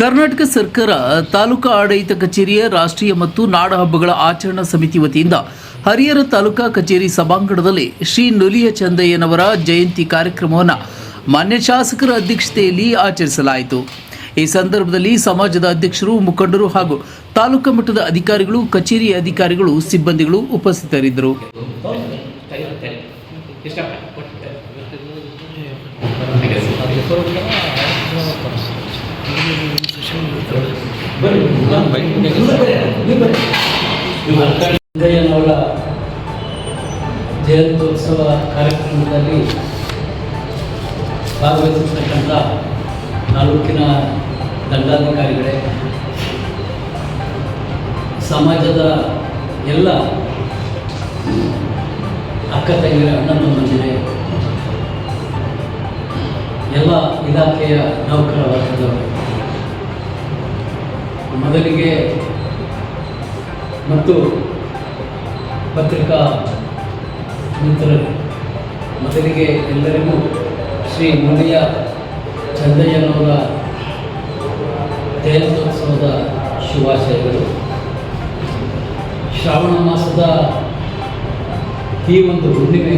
ಕರ್ನಾಟಕ ಸರ್ಕಾರ ತಾಲೂಕಾ ಆಡಳಿತ ಕಚೇರಿಯ ರಾಷ್ಟ್ರೀಯ ಮತ್ತು ನಾಡ ಹಬ್ಬಗಳ ಆಚರಣಾ ಸಮಿತಿ ವತಿಯಿಂದ ಹರಿಹರ ತಾಲೂಕಾ ಕಚೇರಿ ಸಭಾಂಗಣದಲ್ಲಿ ಶ್ರೀ ನುಲಿಯ ಚಂದಯ್ಯನವರ ಜಯಂತಿ ಕಾರ್ಯಕ್ರಮವನ್ನು ಮಾನ್ಯ ಶಾಸಕರ ಅಧ್ಯಕ್ಷತೆಯಲ್ಲಿ ಆಚರಿಸಲಾಯಿತು. ಈ ಸಂದರ್ಭದಲ್ಲಿ ಸಮಾಜದ ಅಧ್ಯಕ್ಷರು, ಮುಖಂಡರು ಹಾಗೂ ತಾಲೂಕಾ ಮಟ್ಟದ ಅಧಿಕಾರಿಗಳು, ಕಚೇರಿ ಅಧಿಕಾರಿಗಳು, ಸಿಬ್ಬಂದಿಗಳು ಉಪಸ್ಥಿತರಿದ್ದರು. ಸಿದ್ದಯ್ಯನವರ ಜಯಂತ್ಯೋತ್ಸವ ಕಾರ್ಯಕ್ರಮದಲ್ಲಿ ಭಾಗವಹಿಸಿರ್ತಕ್ಕಂಥ ತಾಲೂಕಿನ ದಂಡಾಧಿಕಾರಿಗಳೇ, ಸಮಾಜದ ಎಲ್ಲ ಅಕ್ಕ ತಂಗಿರ ಅಣ್ಣನ ತಮ್ಮಂದಿರೇ, ಎಲ್ಲ ಇಲಾಖೆಯ ನೌಕರ ಮೊದಲಿಗೆ ಮತ್ತು ಪತ್ರಿಕಾ ಮಿತ್ರರು ಮೊದಲಿಗೆ ಎಲ್ಲರಿಗೂ ಶ್ರೀ ಮುನಿಯ ಚಂದಯ್ಯನವರ ಜಯಂತ್ಯೋತ್ಸವದ ಶುಭಾಶಯಗಳು. ಶ್ರಾವಣ ಮಾಸದ ಈ ಒಂದು ಹುಣ್ಣಿಮೆ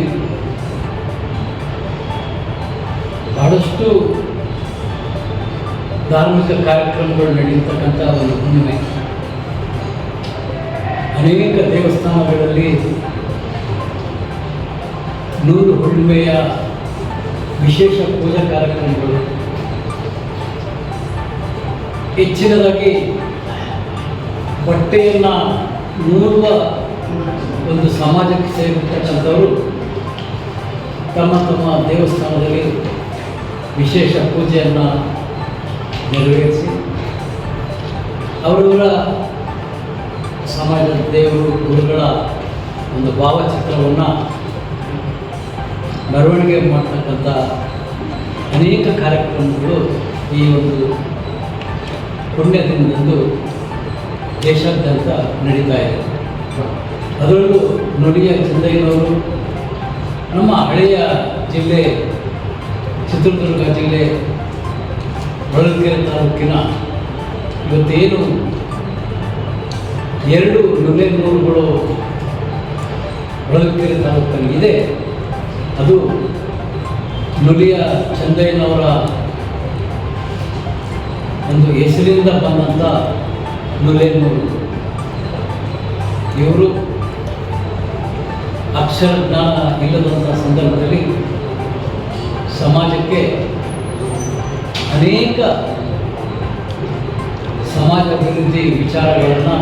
ಬಹಳಷ್ಟು ಧಾರ್ಮಿಕ ಕಾರ್ಯಕ್ರಮಗಳು ನಡೆಯತಕ್ಕಂಥ ಒಂದು ಹುಣ್ಣಿಮೆ. ಅನೇಕ ದೇವಸ್ಥಾನಗಳಲ್ಲಿ ನೂರು ಹುಣ್ಣಿಮೆಯ ವಿಶೇಷ ಪೂಜಾ ಕಾರ್ಯಕ್ರಮಗಳು. ಹೆಚ್ಚಿನದಾಗಿ ಬಟ್ಟೆಯನ್ನು ನೂರುವ ಒಂದು ಸಮಾಜಕ್ಕೆ ಸೇರಿರ್ತಕ್ಕಂಥವರು ತಮ್ಮ ತಮ್ಮ ದೇವಸ್ಥಾನದಲ್ಲಿ ವಿಶೇಷ ಪೂಜೆಯನ್ನು ನೆರವೇರಿಸಿ. ಅವರವರ ಸಮಾಜದ ದೇವರು ಗುರುಗಳ ಒಂದು ಭಾವಚಿತ್ರವನ್ನು ಮೆರವಣಿಗೆ ಮಾಡ್ತಕ್ಕಂಥ ಅನೇಕ ಕಾರ್ಯಕ್ರಮಗಳು ಈ ಒಂದು ಪುಣ್ಯ ದಿನದಂದು ದೇಶಾದ್ಯಂತ ನಡೀತಾ ಇದೆ. ಅದರಲ್ಲೂ ನುಡಿಯ ಚಂದಯ್ಯನವರು ನಮ್ಮ ಹಳೆಯ ಜಿಲ್ಲೆ ಚಿತ್ರದುರ್ಗ ಜಿಲ್ಲೆ ಹೊಳಲ್ಕೆರೆ ತಾಲೂಕಿನ ಇವತ್ತೇನು ಎರಡು ನುಲೆನೂರುಗಳು ಹೊಳಲ್ಕೆರೆ ತಾಲೂಕಲ್ಲಿ ಇದೆ. ಅದು ನುಲಿಯ ಚಂದಯ್ಯನವರ ಒಂದು ಹೆಸರಿಂದ ಬಂದಂಥ ನುಲೆನೂರು. ಇವರು ಅಕ್ಷರ ಜ್ಞಾನ ಇಲ್ಲದಂಥ ಸಂದರ್ಭದಲ್ಲಿ ಸಮಾಜಕ್ಕೆ ಅನೇಕ ಸಮಾಜ ಅಭಿವೃದ್ಧಿ ವಿಚಾರಗಳನ್ನು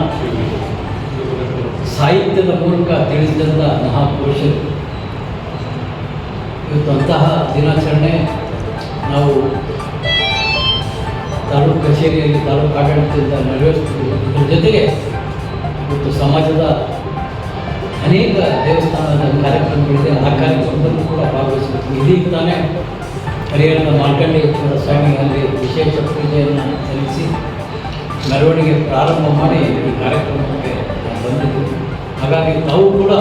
ಸಾಹಿತ್ಯದ ಮೂಲಕ ತಿಳಿಸಿದಂಥ ಮಹಾಪುರುಷರು. ಇವತ್ತಂತಹ ದಿನಾಚರಣೆ ನಾವು ತಾಲೂಕು ಕಚೇರಿಯಲ್ಲಿ, ತಾಲೂಕು ಆಡಳಿತದಿಂದ ನೆರವೇರಿಸ್ತೀವಿ. ಇದರ ಜೊತೆಗೆ ಇವತ್ತು ಸಮಾಜದ ಅನೇಕ ದೇವಸ್ಥಾನದ ಕಾರ್ಯಕ್ರಮಗಳಿದೆ. ಆ ಕಾರ್ಯಕ್ರಮದಲ್ಲೂ ಕೂಡ ಭಾಗವಹಿಸಬೇಕು. ಇದೀಗ ತಾನೇ ಹರಿಹರದ ಮಾರ್ಕಂಡೇಶ್ವರ ಸ್ವಾಮಿ ಅಲ್ಲಿ ವಿಶೇಷ ಪೂಜೆಯನ್ನು ಸಲ್ಲಿಸಿ ಮೆರವಣಿಗೆ ಪ್ರಾರಂಭ ಮಾಡಿ ಈ ಕಾರ್ಯಕ್ರಮಕ್ಕೆ ಬಂದಿದ್ದು ಹಾಗಾಗಿ ತಾವು ಕೂಡ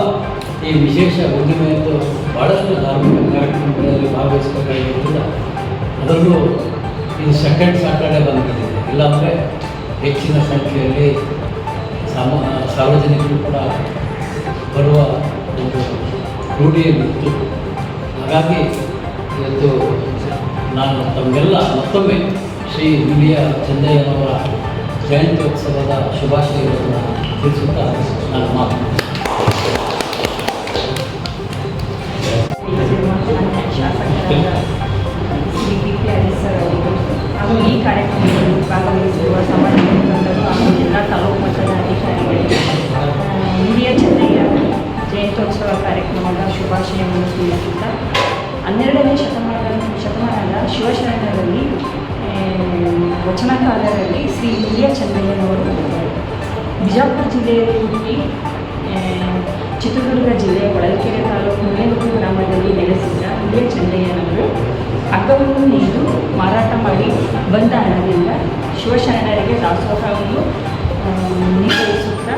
ಈ ವಿಶೇಷ ಉದ್ದಿಮೆಯಂತೂ ಭಾಳಷ್ಟು ಧಾರ್ಮಿಕ ಕಾರ್ಯಕ್ರಮಗಳಲ್ಲಿ ಭಾಗವಹಿಸಬೇಕಾಗಿರೋದ್ರಿಂದ ಅದರಲ್ಲೂ ಇದು ಸೆಕೆಂಡ್ ಸ್ಯಾಟರ್ಡೆ ಬಂದಿದೆ. ಇಲ್ಲಾಂದರೆ ಹೆಚ್ಚಿನ ಸಂಖ್ಯೆಯಲ್ಲಿ ಸಮ, ಸಾರ್ವಜನಿಕರು ಕೂಡ ಬರುವ ಒಂದು ರೂಢಿಯಲ್ಲಿತ್ತು. ಹಾಗಾಗಿ ಇವತ್ತು ನಾನು ತಮಗೆಲ್ಲ ಮತ್ತೊಮ್ಮೆ ಶ್ರೀ ದುಡಿಯ ಚಂದಯ್ಯನವರ ಜಯಂತ್ಯೋತ್ಸವದ ಶುಭಾಶಯಗಳನ್ನು ತಿಳಿಸುತ್ತಾ ನಾನು ಮಾತು ವಚನಕಾರರಲ್ಲಿ ಶ್ರೀ ಹಿರಿಯ ಚಂದಯ್ಯನವರು. ಬಿಜಾಪುರ ಜಿಲ್ಲೆಯಲ್ಲಿ ಹುಟ್ಟಿ ಚಿತ್ರದುರ್ಗ ಜಿಲ್ಲೆಯ ಹೊಳಲ್ಕೆರೆ ತಾಲೂಕು ಮೇಲೂರು ಗ್ರಾಮದಲ್ಲಿ ನೆಲೆಸಿದ್ದ ಹಿರಿಯ ಚಂದಯ್ಯನವರು ಅಗ್ಗವನ್ನು ನೀಡು ಮಾರಾಟ ಮಾಡಿ ಬಂದ ಹಣದಿಂದ ಶಿವಶರಣರಿಗೆ ದಾಸೋಹವನ್ನು ನಿರ್ವಹಿಸುತ್ತಾ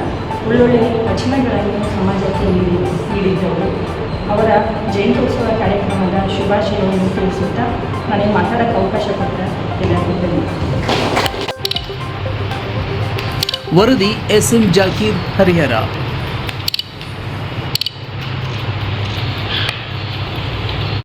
ಒಳ್ಳೊಳ್ಳೆಯ ವಚನಗಳನ್ನು ಸಮಾಜಕ್ಕೆ ನೀಡಿ, ನೀಡಿದ್ದವರು ಅವರ ಜಯಂತ್ಯೋತ್ಸವ ಕಾರ್ಯಕ್ರಮದ ಶುಭಾಶಯವನ್ನು ತಿಳಿಸುತ್ತಾ ನನಗೆ ಮಾತಾಡೋಕ್ಕೆ ಅವಕಾಶ ಕೊಟ್ಟ ಎಲ್ಲರಿಗೂ ವರದಿ ಎಸ್ ಎಂ ಜಾಕೀರ್ ಹರಿಹರ.